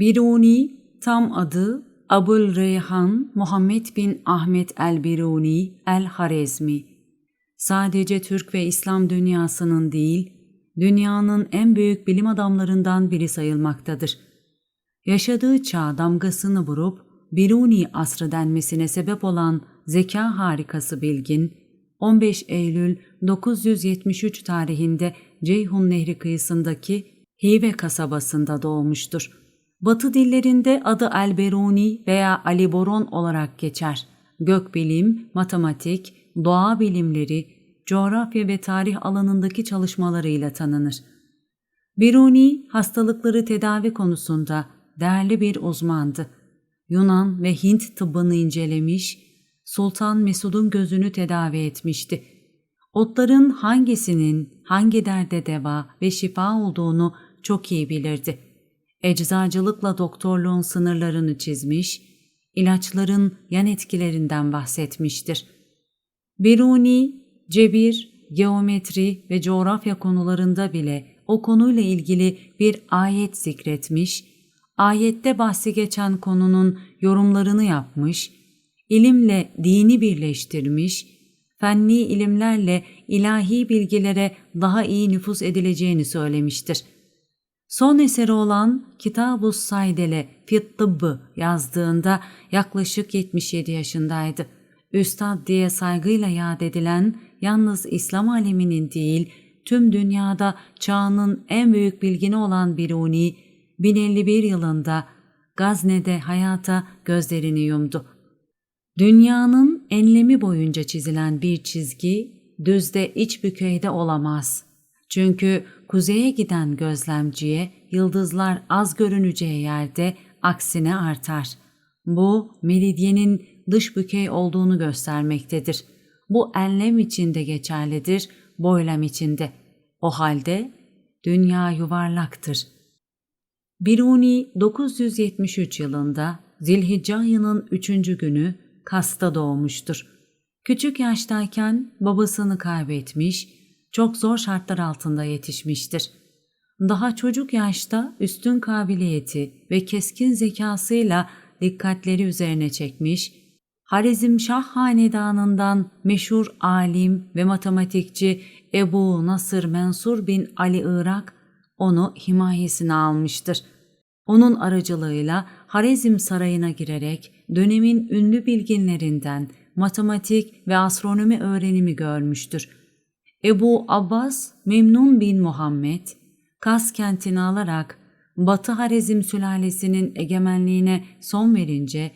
Biruni tam adı Abul Reyhan Muhammed bin Ahmet el-Biruni el-Harezmi. Sadece Türk ve İslam dünyasının değil, dünyanın en büyük bilim adamlarından biri sayılmaktadır. Yaşadığı çağ damgasını vurup Biruni asrı denmesine sebep olan zeka harikası bilgin, 15 Eylül 973 tarihinde Ceyhun Nehri kıyısındaki Hive kasabasında doğmuştur. Batı dillerinde adı Elberuni veya Ali Boron olarak geçer. Gökbilim, matematik, doğa bilimleri, coğrafya ve tarih alanındaki çalışmalarıyla tanınır. Biruni hastalıkları tedavi konusunda değerli bir uzmandı. Yunan ve Hint tıbbını incelemiş, Sultan Mesud'un gözünü tedavi etmişti. Otların hangisinin hangi derde deva ve şifa olduğunu çok iyi bilirdi. Eczacılıkla doktorluğun sınırlarını çizmiş, ilaçların yan etkilerinden bahsetmiştir. Biruni, cebir, geometri ve coğrafya konularında bile o konuyla ilgili bir ayet zikretmiş, ayette bahsi geçen konunun yorumlarını yapmış, ilimle dini birleştirmiş, fenni ilimlerle ilahi bilgilere daha iyi nüfuz edileceğini söylemiştir. Son eseri olan Kitab-ı Saydele Fit Tıbbı yazdığında yaklaşık 77 yaşındaydı. Üstad diye saygıyla yad edilen yalnız İslam aleminin değil, tüm dünyada çağının en büyük bilgini olan Biruni, 1051 yılında Gazne'de hayata gözlerini yumdu. Dünyanın enlemi boyunca çizilen bir çizgi düzde iç bükeyde olamaz. Çünkü kuzeye giden gözlemciye yıldızlar az görüneceği yerde aksine artar. Bu meridyenin dış bükey olduğunu göstermektedir. Bu enlem içinde geçerlidir, boylam içinde. O halde dünya yuvarlaktır. Biruni 973 yılında Zilhicce ayının üçüncü günü Kas'ta doğmuştur. Küçük yaştayken babasını kaybetmiş, çok zor şartlar altında yetişmiştir. Daha çocuk yaşta üstün kabiliyeti ve keskin zekasıyla dikkatleri üzerine çekmiş, Harizmşah hanedanından meşhur alim ve matematikçi Ebu Nasır Mensur bin Ali Irak onu himayesine almıştır. Onun aracılığıyla Harezm Sarayı'na girerek dönemin ünlü bilginlerinden matematik ve astronomi öğrenimi görmüştür. Ebu Abbas Memnun bin Muhammed, Kas kentini alarak Batı Harezm sülalesinin egemenliğine son verince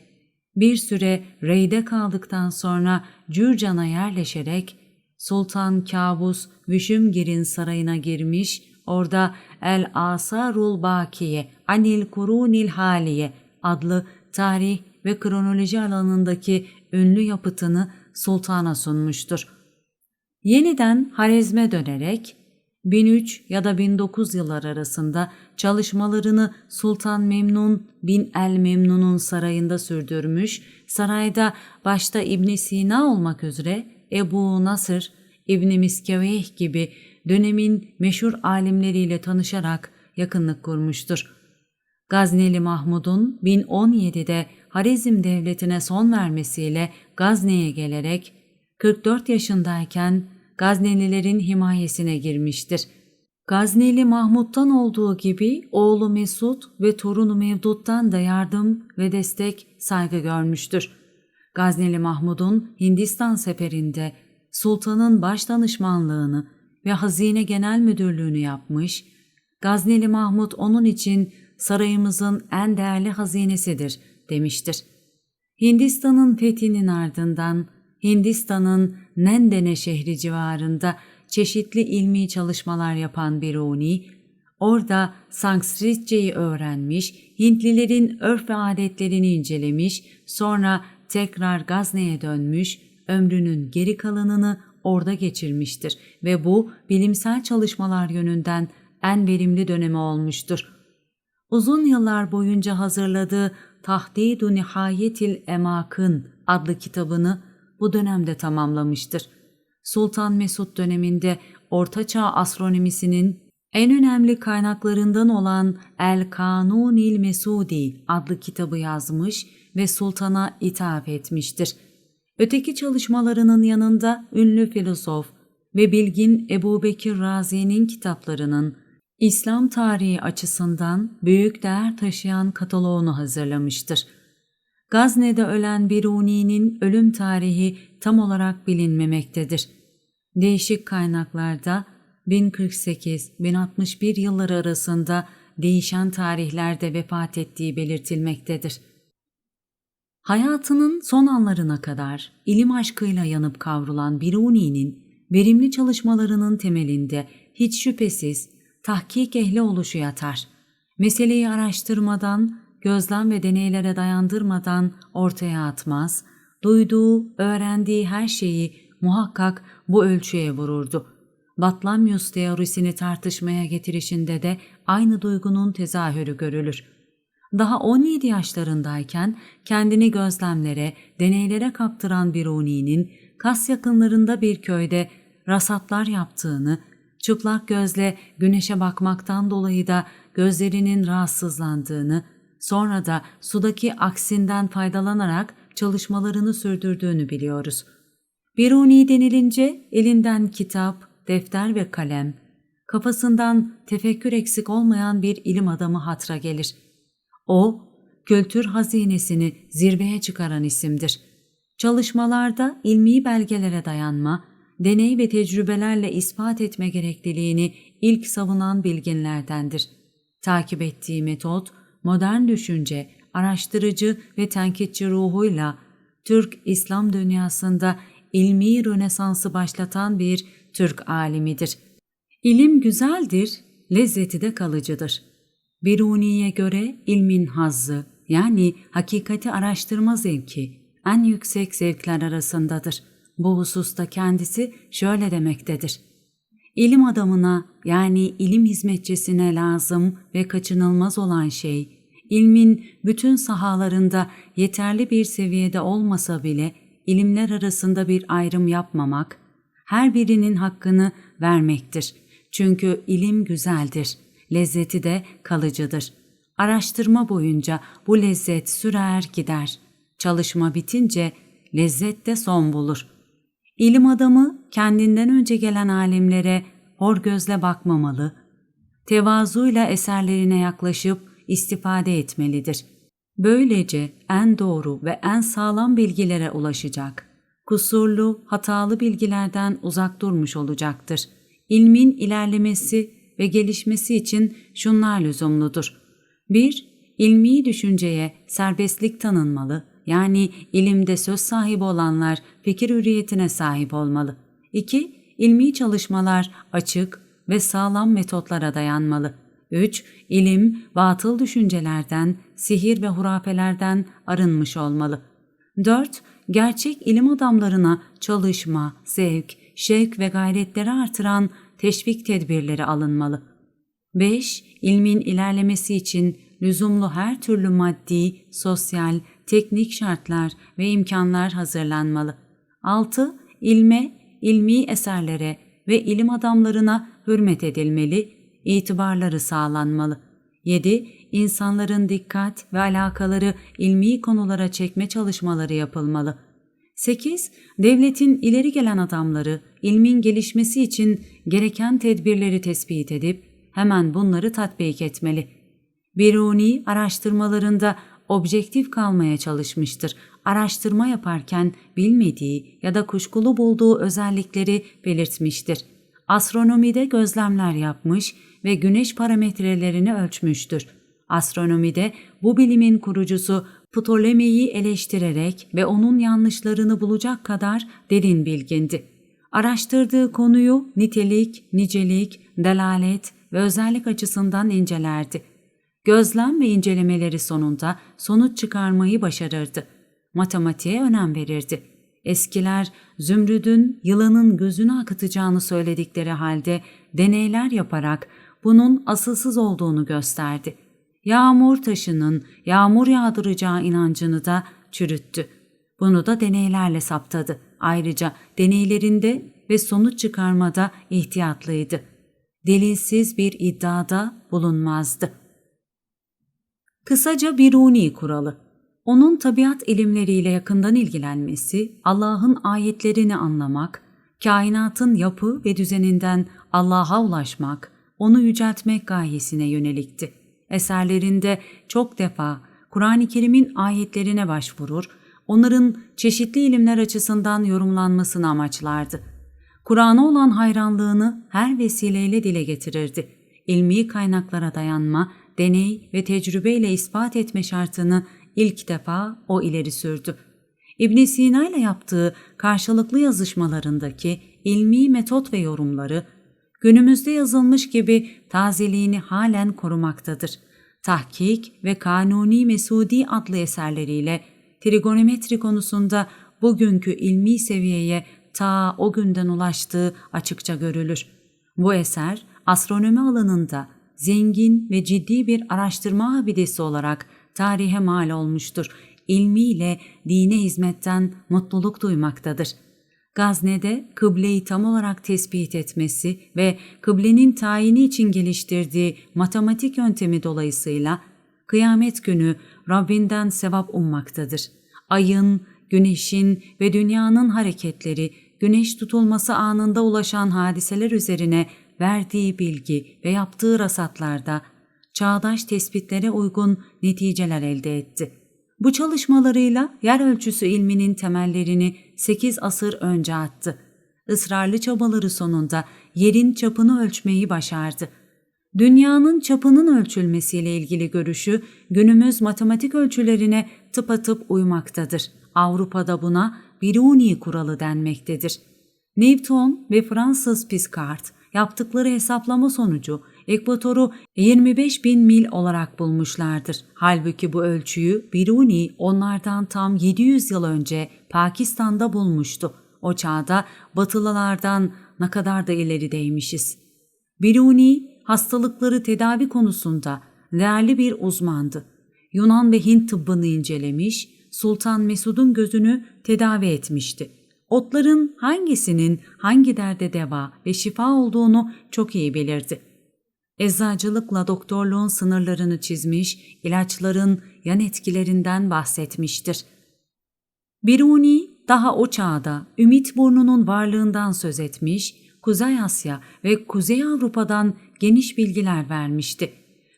bir süre reyde kaldıktan sonra Cürcan'a yerleşerek Sultan Kabus Vüşümgir'in sarayına girmiş, orada El Asarul Bakiye Anil Kurunil Haliye adlı tarih ve kronoloji alanındaki ünlü yapıtını sultana sunmuştur. Yeniden Harezm'e dönerek 1003 ya da 1009 yıllar arasında çalışmalarını Sultan Memnun bin el Memnun'un sarayında sürdürmüş, sarayda başta İbn Sina olmak üzere Ebu Nasır, İbn Miskeveh gibi dönemin meşhur alimleriyle tanışarak yakınlık kurmuştur. Gazneli Mahmud'un 1017'de Harizm devletine son vermesiyle Gazne'ye gelerek 44 yaşındayken Gaznelilerin himayesine girmiştir. Gazneli Mahmud'dan olduğu gibi oğlu Mesud ve torunu Mevdut'tan da yardım ve destek saygı görmüştür. Gazneli Mahmud'un Hindistan seferinde sultanın baş danışmanlığını ve hazine genel müdürlüğünü yapmış, Gazneli Mahmud onun için sarayımızın en değerli hazinesidir demiştir. Hindistan'ın fethinin ardından Hindistan'ın Nendene şehri civarında çeşitli ilmi çalışmalar yapan Biruni, orada Sanskritçeyi öğrenmiş, Hintlilerin örf ve adetlerini incelemiş, sonra tekrar Gazne'ye dönmüş, ömrünün geri kalanını orada geçirmiştir ve bu bilimsel çalışmalar yönünden en verimli dönemi olmuştur. Uzun yıllar boyunca hazırladığı Tahdidu Nihayetil Emakın adlı kitabını bu dönemde tamamlamıştır. Sultan Mesud döneminde Ortaçağ astronomisinin En önemli kaynaklarından olan El Kanunil Mesudi adlı kitabı yazmış ve sultana ithaf etmiştir. Öteki çalışmalarının yanında ünlü filozof ve bilgin Ebu Bekir Razi'nin kitaplarının İslam tarihi açısından büyük değer taşıyan kataloğunu hazırlamıştır. Gazne'de ölen Biruni'nin ölüm tarihi tam olarak bilinmemektedir. Değişik kaynaklarda 1048-1061 yılları arasında değişen tarihlerde vefat ettiği belirtilmektedir. Hayatının son anlarına kadar ilim aşkıyla yanıp kavrulan Biruni'nin verimli çalışmalarının temelinde hiç şüphesiz tahkik ehli oluşu yatar. Meseleyi araştırmadan, gözlem ve deneylere dayandırmadan ortaya atmaz, duyduğu, öğrendiği her şeyi muhakkak bu ölçüye vururdu. Batlamyus teorisini tartışmaya getirişinde de aynı duygunun tezahürü görülür. Daha 17 yaşlarındayken kendini gözlemlere, deneylere kaptıran Biruni'nin Kas yakınlarında bir köyde rasatlar yaptığını, çıplak gözle güneşe bakmaktan dolayı da gözlerinin rahatsızlandığını, sonra da sudaki aksinden faydalanarak çalışmalarını sürdürdüğünü biliyoruz. Biruni denilince elinden kitap, defter ve kalem, kafasından tefekkür eksik olmayan bir ilim adamı hatra gelir. O, kültür hazinesini zirveye çıkaran isimdir. Çalışmalarda ilmi belgelere dayanma, deney ve tecrübelerle ispat etme gerekliliğini ilk savunan bilginlerdendir. Takip ettiği metot, modern düşünce, araştırıcı ve tenkitçi ruhuyla Türk İslam dünyasında ilmi rönesansı başlatan bir Türk alimidir. İlim güzeldir, lezzeti de kalıcıdır. Biruni'ye göre ilmin hazzı yani hakikati araştırma zevki en yüksek zevkler arasındadır. Bu hususta kendisi şöyle demektedir. İlim adamına yani ilim hizmetçisine lazım ve kaçınılmaz olan şey, ilmin bütün sahalarında yeterli bir seviyede olmasa bile ilimler arasında bir ayrım yapmamak, her birinin hakkını vermektir. Çünkü ilim güzeldir, lezzeti de kalıcıdır. Araştırma boyunca bu lezzet sürer gider. Çalışma bitince lezzet de son bulur. İlim adamı kendinden önce gelen alimlere hor gözle bakmamalı, tevazuyla eserlerine yaklaşıp istifade etmelidir. Böylece en doğru ve en sağlam bilgilere ulaşacak. Kusurlu, hatalı bilgilerden uzak durmuş olacaktır. İlmin ilerlemesi ve gelişmesi için şunlar lüzumludur. 1. İlmi düşünceye serbestlik tanınmalı, yani ilimde söz sahibi olanlar fikir hürriyetine sahip olmalı. 2. İlmi çalışmalar açık ve sağlam metotlara dayanmalı. 3. İlim, batıl düşüncelerden, sihir ve hurafelerden arınmış olmalı. 4. Gerçek ilim adamlarına çalışma, zevk, şevk ve gayretleri artıran teşvik tedbirleri alınmalı. 5. İlmin ilerlemesi için lüzumlu her türlü maddi, sosyal, teknik şartlar ve imkanlar hazırlanmalı. 6. İlme, ilmi eserlere ve ilim adamlarına hürmet edilmeli, itibarları sağlanmalı. 7. İnsanların dikkat ve alakaları ilmi konulara çekme çalışmaları yapılmalı. 8. Devletin ileri gelen adamları ilmin gelişmesi için gereken tedbirleri tespit edip hemen bunları tatbik etmeli. Biruni araştırmalarında objektif kalmaya çalışmıştır. Araştırma yaparken bilmediği ya da kuşkulu bulduğu özellikleri belirtmiştir. Astronomide gözlemler yapmış ve güneş parametrelerini ölçmüştür. Astronomide bu bilimin kurucusu Ptolemy'yi eleştirerek ve onun yanlışlarını bulacak kadar derin bilgindi. Araştırdığı konuyu nitelik, nicelik, delalet ve özellik açısından incelerdi. Gözlem ve incelemeleri sonunda sonuç çıkarmayı başarırdı. Matematiğe önem verirdi. Eskiler zümrüdün yılanın gözünü akıtacağını söyledikleri halde deneyler yaparak bunun asılsız olduğunu gösterdi. Yağmur taşının yağmur yağdıracağı inancını da çürüttü. Bunu da deneylerle saptadı. Ayrıca deneylerinde ve sonuç çıkarmada ihtiyatlıydı. delilsiz bir iddiada bulunmazdı. Kısaca Biruni kuralı. Onun tabiat ilimleriyle yakından ilgilenmesi, Allah'ın ayetlerini anlamak, kainatın yapı ve düzeninden Allah'a ulaşmak, onu yüceltmek gayesine yönelikti. Eserlerinde çok defa Kur'an-ı Kerim'in ayetlerine başvurur, onların çeşitli ilimler açısından yorumlanmasını amaçlardı. Kur'an'a olan hayranlığını her vesileyle dile getirirdi. İlmi kaynaklara dayanma, deney ve tecrübeyle ispat etme şartını ilk defa o ileri sürdü. İbn Sina ile yaptığı karşılıklı yazışmalarındaki ilmi metot ve yorumları günümüzde yazılmış gibi tazeliğini halen korumaktadır. Tahkik ve Kanuni Mesudi adlı eserleriyle trigonometri konusunda bugünkü ilmi seviyeye ta o günden ulaştığı açıkça görülür. Bu eser astronomi alanında zengin ve ciddi bir araştırma abidesi olarak tarihe mal olmuştur. İlmiyle dine hizmetten mutluluk duymaktadır. Gazne'de kıbleyi tam olarak tespit etmesi ve kıblenin tayini için geliştirdiği matematik yöntemi dolayısıyla kıyamet günü Rabbinden sevap ummaktadır. Ayın, güneşin ve dünyanın hareketleri, güneş tutulması anında ulaşan hadiseler üzerine verdiği bilgi ve yaptığı rasatlarda çağdaş tespitlere uygun neticeler elde etti. Bu çalışmalarıyla yer ölçüsü ilminin temellerini 8 asır önce attı. Israrlı çabaları sonunda yerin çapını ölçmeyi başardı. Dünyanın çapının ölçülmesiyle ilgili görüşü günümüz matematik ölçülerine tıpatıp uymaktadır. Avrupa'da buna Biruni kuralı denmektedir. Newton ve Fransız Piscard yaptıkları hesaplama sonucu ekvatoru 25 bin mil olarak bulmuşlardır. Halbuki bu ölçüyü Biruni onlardan tam 700 yıl önce Pakistan'da bulmuştu. O çağda batılılardan ne kadar da ilerideymişiz. Biruni hastalıkları tedavi konusunda değerli bir uzmandı. Yunan ve Hint tıbbını incelemiş, Sultan Mesud'un gözünü tedavi etmişti. Otların hangisinin hangi derde deva ve şifa olduğunu çok iyi bilirdi. Eczacılıkla doktorluğun sınırlarını çizmiş, ilaçların yan etkilerinden bahsetmiştir. Biruni daha o çağda Ümit Burnu'nun varlığından söz etmiş, Kuzey Asya ve Kuzey Avrupa'dan geniş bilgiler vermişti.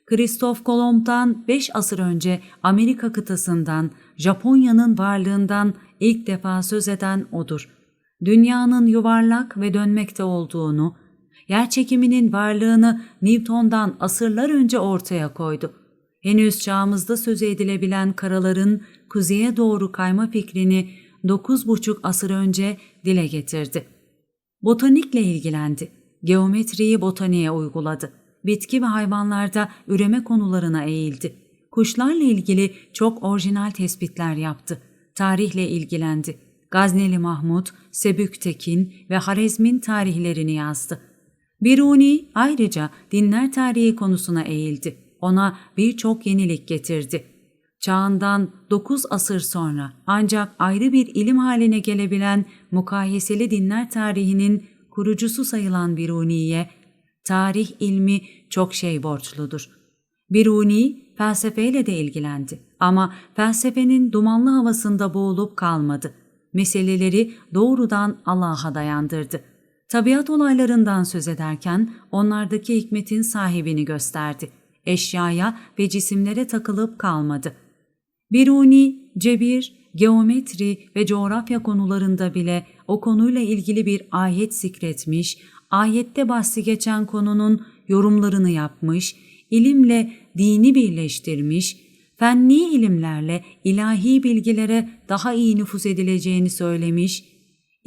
Kristof Kolomb'dan 5 asır önce Amerika kıtasından, Japonya'nın varlığından ilk defa söz eden odur. Dünyanın yuvarlak ve dönmekte olduğunu, yer çekiminin varlığını Newton'dan asırlar önce ortaya koydu. Henüz çağımızda söz edilebilen karaların kuzeye doğru kayma fikrini 9,5 asır önce dile getirdi. Botanikle ilgilendi. Geometriyi botaniğe uyguladı. Bitki ve hayvanlarda üreme konularına eğildi. Kuşlarla ilgili çok orijinal tespitler yaptı. Tarihle ilgilendi. Gazneli Mahmut, Sebük Tekin ve Harezm'in tarihlerini yazdı. Biruni ayrıca dinler tarihi konusuna eğildi. Ona birçok yenilik getirdi. Çağından 9 asır sonra ancak ayrı bir ilim haline gelebilen mukayeseli dinler tarihinin kurucusu sayılan Biruni'ye tarih ilmi çok şey borçludur. Biruni felsefeyle de ilgilendi ama felsefenin dumanlı havasında boğulup kalmadı. Meseleleri doğrudan Allah'a dayandırdı. Tabiat olaylarından söz ederken onlardaki hikmetin sahibini gösterdi. Eşyaya ve cisimlere takılıp kalmadı. Biruni, cebir, geometri ve coğrafya konularında bile o konuyla ilgili bir ayet zikretmiş, ayette bahsi geçen konunun yorumlarını yapmış, ilimle dini birleştirmiş, fenni ilimlerle ilahi bilgilere daha iyi nüfuz edileceğini söylemiş,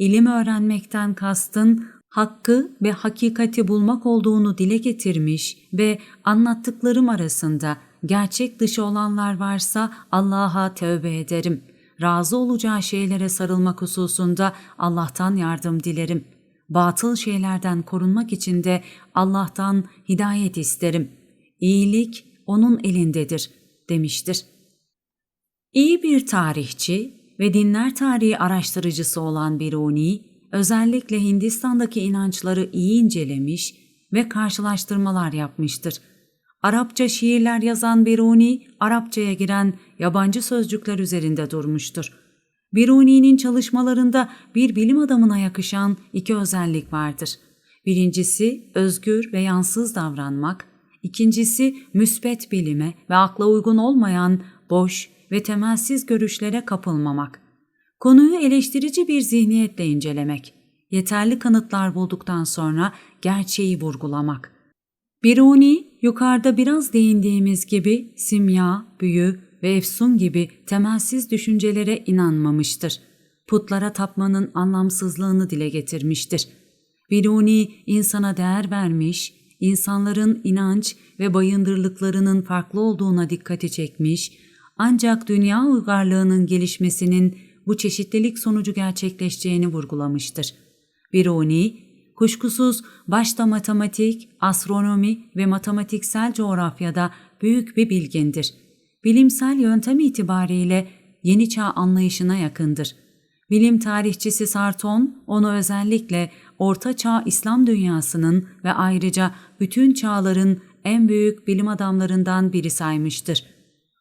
ilim öğrenmekten kastın hakkı ve hakikati bulmak olduğunu dile getirmiş ve anlattıklarım arasında gerçek dışı olanlar varsa Allah'a tövbe ederim. Razı olacağı şeylere sarılmak hususunda Allah'tan yardım dilerim. Batıl şeylerden korunmak için de Allah'tan hidayet isterim. İyilik onun elindedir demiştir. İyi bir tarihçi ve dinler tarihi araştırıcısı olan Biruni, özellikle Hindistan'daki inançları iyi incelemiş, ve karşılaştırmalar yapmıştır. Arapça şiirler yazan Biruni, Arapçaya giren yabancı sözcükler üzerinde durmuştur. Biruni'nin çalışmalarında bir bilim adamına yakışan iki özellik vardır. Birincisi özgür ve yansız davranmak, ikincisi müspet bilime ve akla uygun olmayan boş ve temelsiz görüşlere kapılmamak. Konuyu eleştirici bir zihniyetle incelemek, yeterli kanıtlar bulduktan sonra gerçeği vurgulamak. Biruni, yukarıda biraz değindiğimiz gibi simya, büyü ve efsun gibi temelsiz düşüncelere inanmamıştır. Putlara tapmanın anlamsızlığını dile getirmiştir. Biruni insana değer vermiş, insanların inanç ve bayındırlıklarının farklı olduğuna dikkati çekmiş, ancak dünya uygarlığının gelişmesinin bu çeşitlilik sonucu gerçekleşeceğini vurgulamıştır. Biruni, kuşkusuz başta matematik, astronomi ve matematiksel coğrafyada büyük bir bilgindir. Bilimsel yöntem itibariyle yeni çağ anlayışına yakındır. Bilim tarihçisi Sarton onu özellikle Orta Çağ İslam dünyasının ve ayrıca bütün çağların en büyük bilim adamlarından biri saymıştır.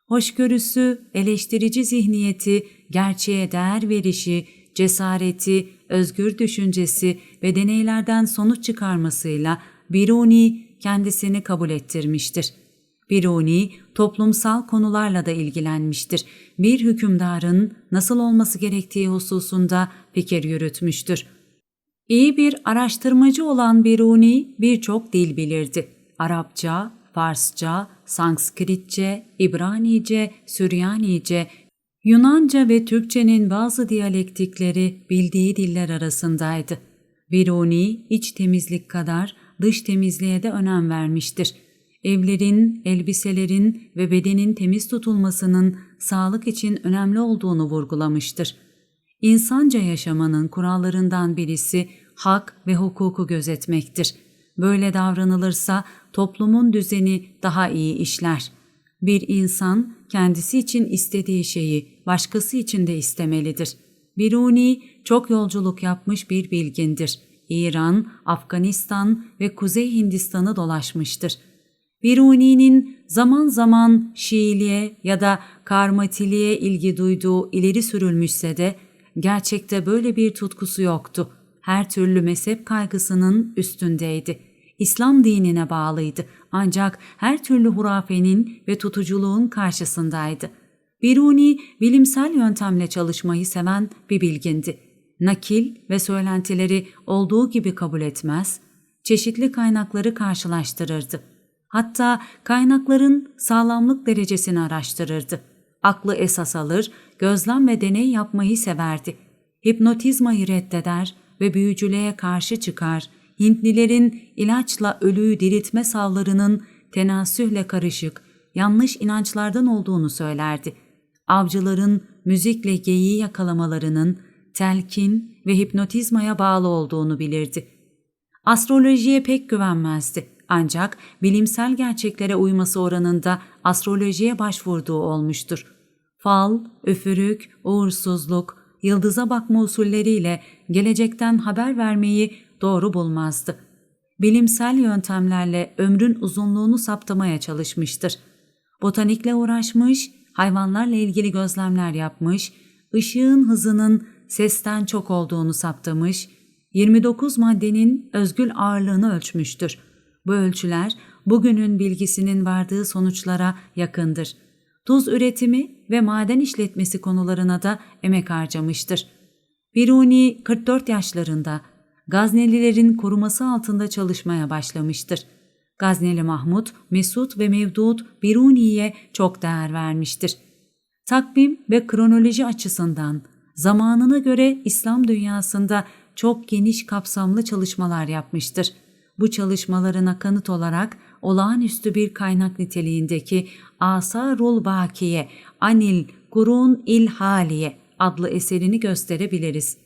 Hoşgörüsü, eleştirici zihniyeti, gerçeğe değer verişi, cesareti, özgür düşüncesi ve deneylerden sonuç çıkarmasıyla Biruni kendisini kabul ettirmiştir. Biruni toplumsal konularla da ilgilenmiştir. Bir hükümdarın nasıl olması gerektiği hususunda fikir yürütmüştür. İyi bir araştırmacı olan Biruni birçok dil bilirdi. Arapça, Farsça, Sanskritçe, İbranice, Süryanice, Yunanca ve Türkçenin bazı diyalektikleri bildiği diller arasındaydı. Biruni iç temizlik kadar dış temizliğe de önem vermiştir. Evlerin, elbiselerin ve bedenin temiz tutulmasının sağlık için önemli olduğunu vurgulamıştır. İnsanca yaşamanın kurallarından birisi hak ve hukuku gözetmektir. Böyle davranılırsa toplumun düzeni daha iyi işler. Bir insan kendisi için istediği şeyi başkası için de istemelidir. Biruni çok yolculuk yapmış bir bilgindir. İran, Afganistan ve Kuzey Hindistan'ı dolaşmıştır. Biruni'nin zaman zaman Şiiliğe ya da Karmatiliğe ilgi duyduğu ileri sürülmüşse de gerçekte böyle bir tutkusu yoktu. Her türlü mezhep kaygısının üstündeydi. İslam dinine bağlıydı ancak her türlü hurafenin ve tutuculuğun karşısındaydı. Biruni bilimsel yöntemle çalışmayı seven bir bilgindi. Nakil ve söylentileri olduğu gibi kabul etmez, çeşitli kaynakları karşılaştırırdı. Hatta kaynakların sağlamlık derecesini araştırırdı. Aklı esas alır, gözlem ve deney yapmayı severdi. Hipnotizmayı reddeder ve büyücülüğe karşı çıkar, Hintlilerin ilaçla ölüyü diriltme savlarının tenasühle karışık, yanlış inançlardan olduğunu söylerdi. Avcıların müzikle geyiği yakalamalarının telkin ve hipnotizmaya bağlı olduğunu bilirdi. Astrolojiye pek güvenmezdi ancak bilimsel gerçeklere uyması oranında astrolojiye başvurduğu olmuştur. Fal, üfürük, uğursuzluk, yıldıza bakma usulleriyle gelecekten haber vermeyi doğru bulmazdı. Bilimsel yöntemlerle ömrün uzunluğunu saptamaya çalışmıştır. Botanikle uğraşmış, hayvanlarla ilgili gözlemler yapmış, ışığın hızının sesten çok olduğunu saptamış, 29 maddenin özgül ağırlığını ölçmüştür. Bu ölçüler bugünün bilgisinin vardığı sonuçlara yakındır. Tuz üretimi ve maden işletmesi konularına da emek harcamıştır. Biruni 44 yaşlarında Gaznelilerin koruması altında çalışmaya başlamıştır. Gazneli Mahmut, Mesut ve Mevdud Biruni'ye çok değer vermiştir. Takvim ve kronoloji açısından zamanına göre İslam dünyasında çok geniş kapsamlı çalışmalar yapmıştır. Bu çalışmalarına kanıt olarak olağanüstü bir kaynak niteliğindeki Asarul Bakiye Anil Kurun İl Haliye adlı eserini gösterebiliriz.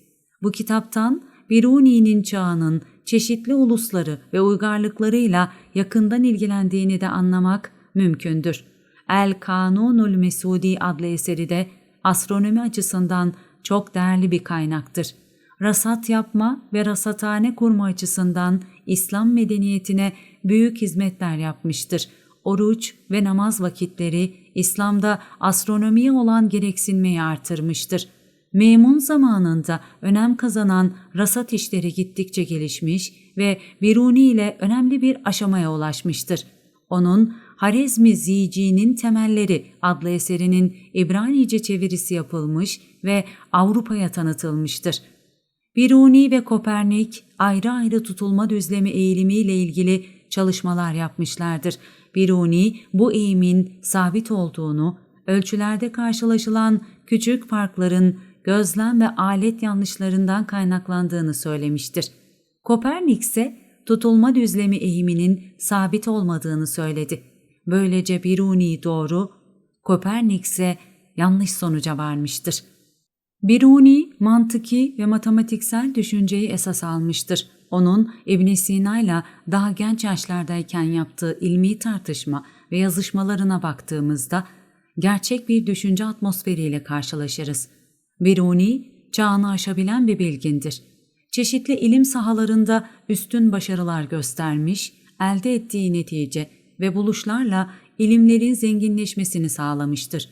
Bu kitaptan Biruni'nin çağının çeşitli ulusları ve uygarlıklarıyla yakından ilgilendiğini de anlamak mümkündür. El Kanunul Mesudi adlı eseri de astronomi açısından çok değerli bir kaynaktır. Rasat yapma ve rasathane kurma açısından İslam medeniyetine büyük hizmetler yapmıştır. Oruç ve namaz vakitleri İslam'da astronomiye olan gereksinmeyi artırmıştır. Memun zamanında önem kazanan rasat işleri gittikçe gelişmiş ve Biruni ile önemli bir aşamaya ulaşmıştır. Onun Harezmi Zici'nin Temelleri adlı eserinin İbranice çevirisi yapılmış ve Avrupa'ya tanıtılmıştır. Biruni ve Kopernik ayrı ayrı tutulma düzlemi eğilimiyle ilgili çalışmalar yapmışlardır. Biruni bu eğimin sabit olduğunu, ölçülerde karşılaşılan küçük farkların gözlem ve alet yanlışlarından kaynaklandığını söylemiştir. Kopernik ise tutulma düzlemi eğiminin sabit olmadığını söyledi. Böylece Biruni doğru, Kopernik ise yanlış sonuca varmıştır. Biruni mantıki ve matematiksel düşünceyi esas almıştır. Onun İbn Sina ile daha genç yaşlardayken yaptığı ilmi tartışma ve yazışmalarına baktığımızda gerçek bir düşünce atmosferiyle karşılaşırız. Biruni çağını aşabilen bir bilgindir. Çeşitli ilim sahalarında üstün başarılar göstermiş, elde ettiği netice ve buluşlarla ilimlerin zenginleşmesini sağlamıştır.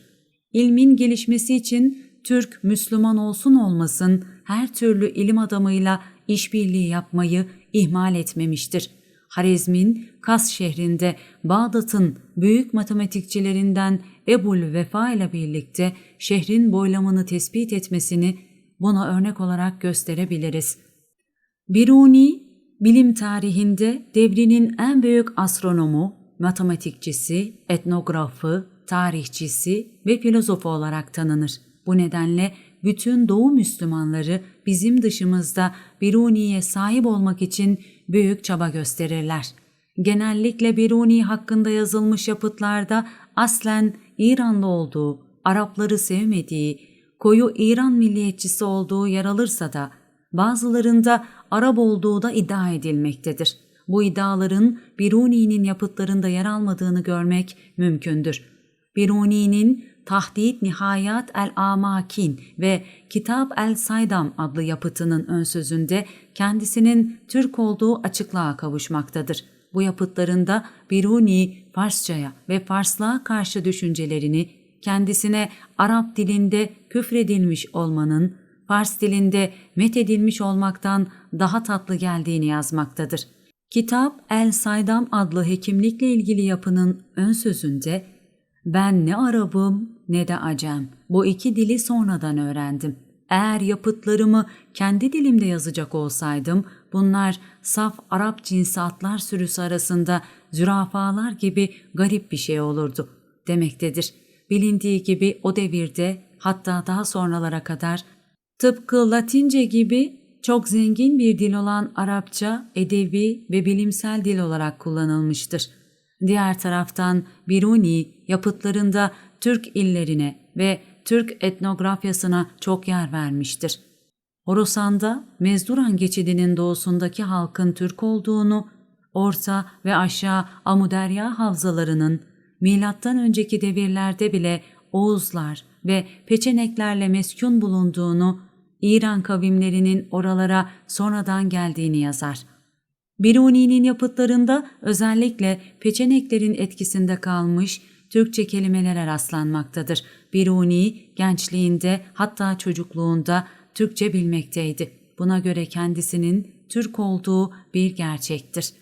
İlmin gelişmesi için Türk Müslüman olsun olmasın her türlü ilim adamıyla işbirliği yapmayı ihmal etmemiştir. Harizm'in Kas şehrinde Bağdat'ın büyük matematikçilerinden Ebul Vefa ile birlikte şehrin boylamını tespit etmesini buna örnek olarak gösterebiliriz. Biruni, bilim tarihinde devrinin en büyük astronomu, matematikçisi, etnografı, tarihçisi ve filozofu olarak tanınır. Bu nedenle bütün Doğu Müslümanları bizim dışımızda Biruni'ye sahip olmak için büyük çaba gösterirler. Genellikle Biruni hakkında yazılmış yapıtlarda aslen İranlı olduğu, Arapları sevmediği, koyu İran milliyetçisi olduğu yer alırsa da bazılarında Arap olduğu da iddia edilmektedir. Bu iddiaların Biruni'nin yapıtlarında yer almadığını görmek mümkündür. Biruni'nin Tahdid Nihayat el-Amakin ve Kitap el-Saydam adlı yapıtının ön sözünde kendisinin Türk olduğu açıklığa kavuşmaktadır. Bu yapıtlarında Biruni Farsçaya ve Farslığa karşı düşüncelerini kendisine Arap dilinde küfredilmiş olmanın Fars dilinde methedilmiş olmaktan daha tatlı geldiğini yazmaktadır. Kitap El Saydam adlı hekimlikle ilgili yapının ön sözünde ben ne Arabım ne de Acem. Bu iki dili sonradan öğrendim. Eğer yapıtlarımı kendi dilimde yazacak olsaydım bunlar saf Arap cinsi atlar sürüsü arasında zürafalar gibi garip bir şey olurdu demektedir. Bilindiği gibi o devirde hatta daha sonralara kadar tıpkı Latince gibi çok zengin bir dil olan Arapça edebi ve bilimsel dil olarak kullanılmıştır. Diğer taraftan Biruni yapıtlarında Türk illerine ve Türk etnografyasına çok yer vermiştir. Horasan'da Mezduran geçidinin doğusundaki halkın Türk olduğunu, Orta ve aşağı Amuderya havzalarının milattan önceki devirlerde bile Oğuzlar ve Peçeneklerle meskun bulunduğunu, İran kavimlerinin oralara sonradan geldiğini yazar. Biruni'nin yapıtlarında özellikle Peçeneklerin etkisinde kalmış Türkçe kelimelere rastlanmaktadır. Biruni gençliğinde hatta çocukluğunda Türkçe bilmekteydi. Buna göre kendisinin Türk olduğu bir gerçektir.